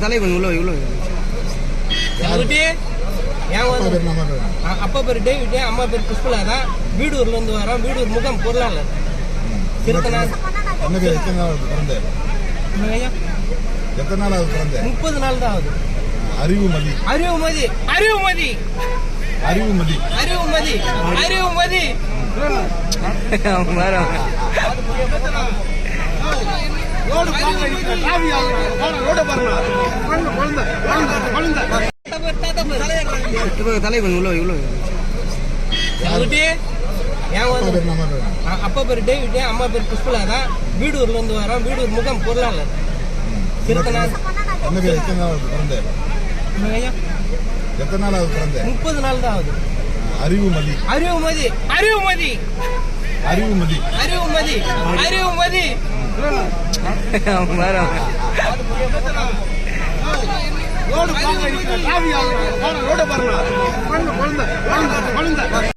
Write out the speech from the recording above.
தலை கொஞ்சம் உள்ள உள்ள அப்பா பேர் டேவிட் அம்மா பேர் புஷ்பலா தான். வீடூர்ல இருந்து வரோம் வீடூர் முகம் பொருளாளர். முப்பது நாள் தான் ஆகுது. அறிவுமதி அறிவுமதி அறிவுமதி அறிவுமதி அறிவுமதி அறிவுமதி அவன் வேற தலை கொஞ்சம் உள்ள வை, உள்ள வை. என்கிட்ட ஏன் வந்து அ- அப்பா பேர் டேவிட் அம்மா பேர் புஷ்பலா தான். வீடூர்ல இருந்து வரோம் வீடூர் முகம் பொருளாளர். எத்தனை நாள் ஆகுது. பிறந்த எத்தனை நாள் ஆகுது பிறந்த முப்பது நாள் தான் ஆகுது அறிவுமதி அறிவுமதி அறிவுமதி அறிவுமதி அறிவுமதி அறிவுமதி அவன் வேற பாருங்க.